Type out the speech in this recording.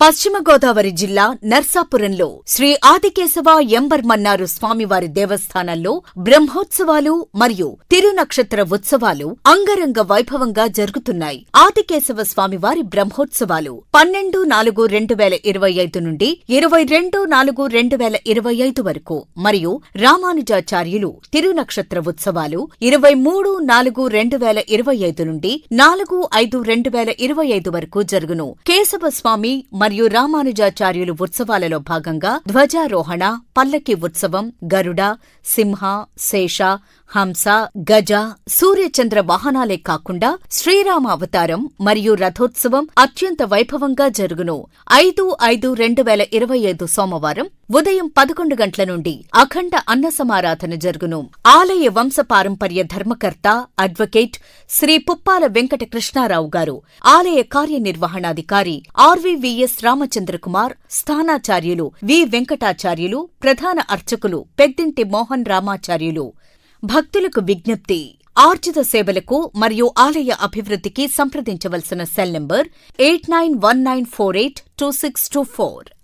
పశ్చిమ గోదావరి జిల్లా నర్సాపురంలో శ్రీ ఆదికేశవ ఎంబర్మన్నారు స్వామివారి దేవస్థానంలో బ్రహ్మోత్సవాలు మరియు తిరునక్షత్ర ఉత్సవాలు అంగరంగ వైభవంగా జరుగుతున్నాయి. ఆదికేశవ స్వామివారి బ్రహ్మోత్సవాలు పన్నెండు నాలుగు రెండు వేల ఇరవై ఐదు నుండి ఇరవై రెండు నాలుగు రెండు వేల ఇరవై ఐదు వరకు మరియు రామానుజాచార్యులు తిరునక్షత్ర ఉత్సవాలు ఇరవై మూడు నాలుగు రెండు వేల ఇరవై ఐదు నుండి నాలుగు ఐదు రెండు వేల ఇరవై ఐదు వరకు జరుగును. కేశవ స్వామి మరియు రామానుజాచార్యులు ఉత్సవాలలో భాగంగా ధ్వజారోహణ పల్లకి ఉత్సవం గరుడ సింహ శేష హంస గజ సూర్యచంద్ర వాహనాలే కాకుండా శ్రీరామ అవతారం మరియు రథోత్సవం అత్యంత వైభవంగా జరుగును. ఐదు ఐదు రెండు వేల ఇరవై ఐదు సోమవారం ఉదయం పదకొండు గంటల నుండి అఖండ అన్న సమారాధన జరుగును. ఆలయ వంశ పారంపర్య ధర్మకర్త అడ్వకేట్ శ్రీ పుప్పాల వెంకట కృష్ణారావు గారు ఆలయ కార్యనిర్వహణాధికారి ఆర్వీవీఎస్ రామచంద్రకుమార్ స్థానాచార్యులు వి వెంకటాచార్యులు ప్రధాన అర్చకులు పెద్దింటి మోహన్ రామాచార్యులు భక్తులకు విజ్ఞప్తి. ఆర్జిత సేవలకు మరియు ఆలయ అభివృద్ధికి సంప్రదించవలసిన cell number eight nine one nine four eight two six two four.